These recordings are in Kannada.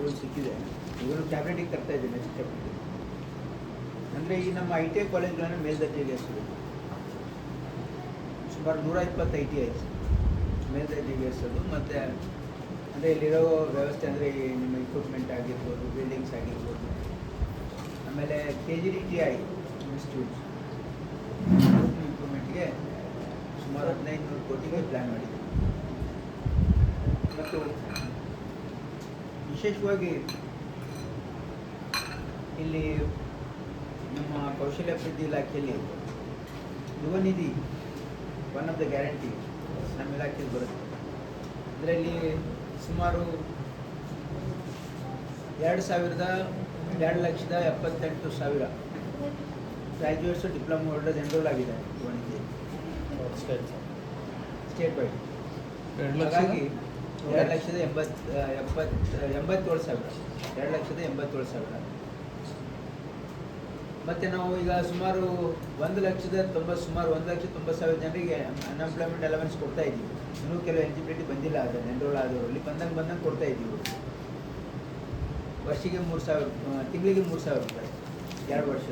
ಅಪ್ರೂವಲ್ ಸಿಕ್ಕಿದೆ ಇವರು ಕ್ಯಾಬಿನೆಟಿಗೆ ತರ್ತಾ ಇದ್ದೀನಿ ನೆಕ್ಸ್ಟ್ ಕ್ಯಾಬಿನೆಟ್ ಅಂದರೆ ಈ ನಮ್ಮ ಐ ಟಿ ಐ ಕಾಲೇಜ್ಗಳನ್ನು ಮೇಲ್ದರ್ಜೆಗೆ ಹೆಸರು ಸುಮಾರು ನೂರ ಇಪ್ಪತ್ತು ಐ ಟಿ ಐ ಮೇಲ್ದರ್ಜೆಗೆ ಹೆಸರು ಮತ್ತು ಅಂದರೆ ಇಲ್ಲಿರೋ ವ್ಯವಸ್ಥೆ ಅಂದರೆ ನಿಮ್ಮ ಇಕ್ವಿಪ್ಮೆಂಟ್ ಆಗಿರ್ಬೋದು ಬಿಲ್ಡಿಂಗ್ಸ್ ಆಗಿರ್ಬೋದು. ಆಮೇಲೆ K G D T I institutes ಇಂಪ್ರೂವ್ಮೆಂಟ್ಗೆ ಸುಮಾರು ಹದಿನೈದು ನೂರು ಕೋಟಿಗೆ ಪ್ಲ್ಯಾನ್ ಮಾಡಿದ್ದೀವಿ. ಮತ್ತು ವಿಶೇಷವಾಗಿ ಇಲ್ಲಿ ನಮ್ಮ ಕೌಶಲ್ಯಾಭಿವೃದ್ಧಿ ಇಲಾಖೆಯಲ್ಲಿ Yuva Nidhi one of the guarantee ನಮ್ಮ ಇಲಾಖೆಯಲ್ಲಿ ಬರುತ್ತೆ. ಇದರಲ್ಲಿ ಸುಮಾರು ಎರಡು ಸಾವಿರದ ಎರಡು ಲಕ್ಷದ ಎಪ್ಪತ್ತೆಂಟು ಸಾವಿರ ಗ್ರ್ಯಾಜುಯೇಟ್ಸು ಡಿಪ್ಲೊಮಾ ಹೋಲ್ಡರ್ಸ್ ಎನ್ರೋಲ್ ಆಗಿದೆ ಯುವ ನಿಧಿ ಸ್ಟೇಟ್ ವೈಡ್ ಹಾಗಾಗಿ ಎರಡು ಲಕ್ಷದ ಎಂಬತ್ತು ಎಪ್ಪತ್ತು ಎಂಬತ್ತೇಳು ಸಾವಿರ. ಎರಡು ಲಕ್ಷದ ಎಂಬತ್ತೇಳು ಸಾವಿರ. ಮತ್ತು ನಾವು ಈಗ ಸುಮಾರು ಒಂದು ಲಕ್ಷದ ತೊಂಬತ್ತು ಸುಮಾರು ಒಂದು ಲಕ್ಷ ತೊಂಬತ್ತು ಸಾವಿರ ಜನರಿಗೆ ಅನ್ಎಂಪ್ಲಾಯ್ಮೆಂಟ್ ಅಲವೆನ್ಸ್ ಕೊಡ್ತಾ ಇದ್ದೀವಿ. ಇನ್ನೂ ಕೆಲವು ಎಲಿಜಿಬಿಲಿಟಿ ಬಂದಿಲ್ಲ ಅದನ್ನು ಎನ್ರೋಲ್ ಆದವರಲ್ಲಿ ಬಂದಂಗೆ ಬಂದಂಗೆ ಕೊಡ್ತಾ ಇದ್ದೀವಿ. ವರ್ಷಿಗೆ ಮೂರು ಸಾವಿರ ತಿಂಗಳಿಗೆ ಮೂರು ಸಾವಿರ ರೂಪಾಯಿ. ಎರಡು ವರ್ಷ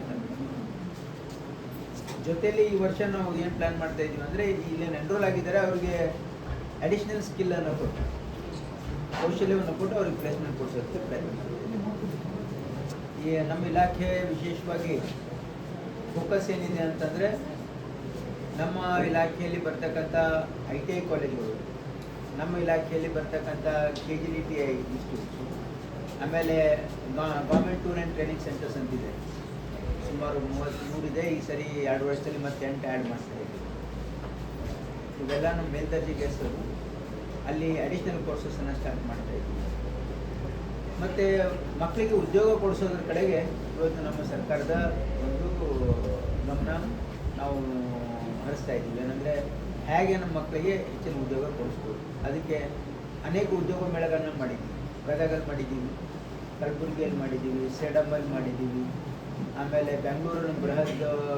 ಜೊತೆಯಲ್ಲಿ ಈ ವರ್ಷ ನಾವು ಏನು ಪ್ಲ್ಯಾನ್ ಮಾಡ್ತಾ ಇದ್ದೀವಿ ಅಂದರೆ, ಇಲ್ಲೇನು ಎನ್ರೋಲ್ ಆಗಿದ್ದಾರೆ, ಅವ್ರಿಗೆ ಅಡಿಷ್ನಲ್ ಸ್ಕಿಲ್ಲನ್ನು ಕೊಟ್ಟು, ಕೌಶಲ್ಯವನ್ನು ಕೊಟ್ಟು ಅವ್ರಿಗೆ ಪ್ಲೇಸ್ಮೆಂಟ್ ಕೊಡಿಸೋದಕ್ಕೆ ಪ್ರಯತ್ನ ಈ ನಮ್ಮ ಇಲಾಖೆ ವಿಶೇಷವಾಗಿ ಫೋಕಸ್ ಏನಿದೆ ಅಂತಂದರೆ ನಮ್ಮ ಇಲಾಖೆಯಲ್ಲಿ ಬರ್ತಕ್ಕಂಥ ಐ ಟಿ ಐ ಕಾಲೇಜುಗಳು ನಮ್ಮ ಇಲಾಖೆಯಲ್ಲಿ ಬರ್ತಕ್ಕಂಥ K G D T I institutes ಆಮೇಲೆ government tool and training centres ಅಂತಿದೆ. ಸುಮಾರು ಮೂವತ್ತ್ಮೂರು ಇದೆ, ಈ ಸರಿ ಎರಡು ವರ್ಷದಲ್ಲಿ ಮತ್ತೆ ಎಂಟು ಆ್ಯಡ್ ಮಾಡ್ತಾ ಇದ್ದೀವಿ ಇವೆಲ್ಲ ನಮ್ಮ ಮೇಲ್ದರ್ಜೆಗೆ ಹೆಸರು ಅಲ್ಲಿ ಅಡಿಷ್ನಲ್ ಕೋರ್ಸಸನ್ನು ಸ್ಟಾರ್ಟ್ ಮಾಡ್ತಾ ಇದ್ದೀವಿ. ಮತ್ತು ಮಕ್ಕಳಿಗೆ ಉದ್ಯೋಗ ಕೊಡಿಸೋದ್ರ ಕಡೆಗೆ ಇವತ್ತು ನಮ್ಮ ಸರ್ಕಾರದ ಒಂದು ಗಮನ ನಾವು ಹರಿಸ್ತಾ ಇದ್ದೀವಿ. ಏನಂದರೆ ಹೇಗೆ ನಮ್ಮ ಮಕ್ಕಳಿಗೆ ಹೆಚ್ಚಿನ ಉದ್ಯೋಗ ಕೊಡಿಸ್ಬೋದು. ಅದಕ್ಕೆ ಅನೇಕ ಉದ್ಯೋಗ ಮೇಳಗಳನ್ನ ಮಾಡಿದ್ದೀವಿ. ಗದಗಲ್ಲಿ ಮಾಡಿದ್ದೀವಿ ಕಲಬುರಗಿಯಲ್ಲಿ ಮಾಡಿದ್ದೀವಿ ಸೇಡಮಲ್ಲಿ ಮಾಡಿದ್ದೀವಿ, ಆಮೇಲೆ ಬೆಂಗಳೂರಿನ ಬೃಹತ್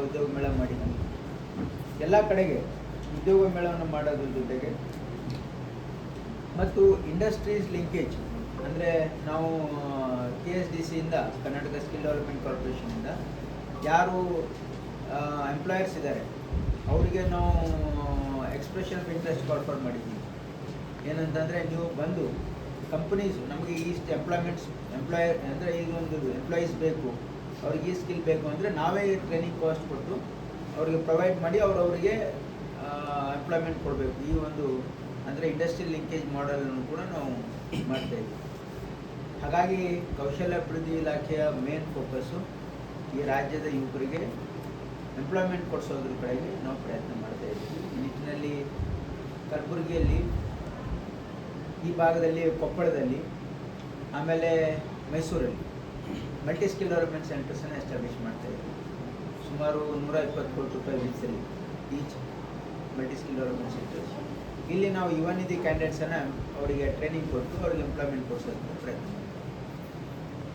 ಉದ್ಯೋಗ ಮೇಳ ಮಾಡಿದ್ದೀವಿ. ಎಲ್ಲ ಕಡೆಗೆ ಉದ್ಯೋಗ ಮೇಳವನ್ನು ಮಾಡೋದ್ರ ಜೊತೆಗೆ ಮತ್ತು ಇಂಡಸ್ಟ್ರೀಸ್ ಲಿಂಕೇಜ್, ಅಂದರೆ ನಾವು ಕೆ ಎಸ್ ಡಿ ಸಿಯಿಂದ ಕರ್ನಾಟಕ ಸ್ಕಿಲ್ ಡೆವಲಪ್ಮೆಂಟ್ ಕಾರ್ಪೊರೇಷನಿಂದ ಯಾರು ಎಂಪ್ಲಾಯರ್ಸ್ ಇದ್ದಾರೆ ಅವರಿಗೆ ನಾವು ಎಕ್ಸ್ಪ್ರೆಷನ್ ಆಫ್ ಇಂಟ್ರೆಸ್ಟ್ ಕಾಲ್ಫರ್ ಮಾಡಿದ್ದೀವಿ ಏನಂತಂದರೆ ನೀವು ಬಂದು ಕಂಪ್ನೀಸ್ ನಮಗೆ ಈಸ್ಟ್ ಎಂಪ್ಲಾಯ್ಮೆಂಟ್ಸ್ ಎಂಪ್ಲಾಯರ್ ಅಂದರೆ ಈಗ ಒಂದು ಎಂಪ್ಲಾಯೀಸ್ ಬೇಕು, ಅವ್ರಿಗೆ ಈ ಸ್ಕಿಲ್ ಬೇಕು ಅಂದರೆ ನಾವೇ ಟ್ರೈನಿಂಗ್ ಕಾಸ್ಟ್ ಕೊಟ್ಟು ಅವರಿಗೆ ಪ್ರೊವೈಡ್ ಮಾಡಿ ಅವರವರಿಗೆ ಎಂಪ್ಲಾಯ್ಮೆಂಟ್ ಕೊಡಬೇಕು. ಈ ಒಂದು ಅಂದರೆ ಇಂಡಸ್ಟ್ರಿಯಲ್ ಲಿಂಕೇಜ್ ಮಾಡೆಲನ್ನು ಕೂಡ ನಾವು ಮಾಡ್ತಾ ಹಾಗಾಗಿ ಕೌಶಲ್ಯಾಭಿವೃದ್ಧಿ ಇಲಾಖೆಯ ಮೇನ್ ಫೋಕಸ್ಸು ಈ ರಾಜ್ಯದ ಯುವಕರಿಗೆ ಎಂಪ್ಲಾಯ್ಮೆಂಟ್ ಕೊಡಿಸೋದ್ರ ಕಡೆಗೆ ನಾವು ಪ್ರಯತ್ನ ಮಾಡ್ತಾ ಇದ್ದೀವಿ. ಈ ನಿಟ್ಟಿನಲ್ಲಿ ಕಲಬುರಗಿಯಲ್ಲಿ, ಈ ಭಾಗದಲ್ಲಿ, ಕೊಪ್ಪಳದಲ್ಲಿ, ಆಮೇಲೆ ಮೈಸೂರಲ್ಲಿ ಮಲ್ಟಿ ಸ್ಕಿಲ್ ಡೆವಲಪ್ಮೆಂಟ್ ಸೆಂಟರ್ಸನ್ನು ಎಸ್ಟಾಬ್ಲಿಷ್ ಮಾಡ್ತಾ ಇದ್ದೀವಿ. ಸುಮಾರು ನೂರ ಇಪ್ಪತ್ತು ಕೋಟಿ ರೂಪಾಯಿ ವೆಚ್ಚದಲ್ಲಿ each. Multi skill development centres ಇಲ್ಲಿ ನಾವು ಯುವ ನಿಧಿ ಕ್ಯಾಂಡಿಡೇಟ್ಸನ್ನು ಅವರಿಗೆ ಟ್ರೈನಿಂಗ್ ಕೊಟ್ಟು ಅವ್ರಿಗೆ ಎಂಪ್ಲಾಯ್ಮೆಂಟ್ ಕೊಡಿಸೋದಕ್ಕೆ ಪ್ರಯತ್ನ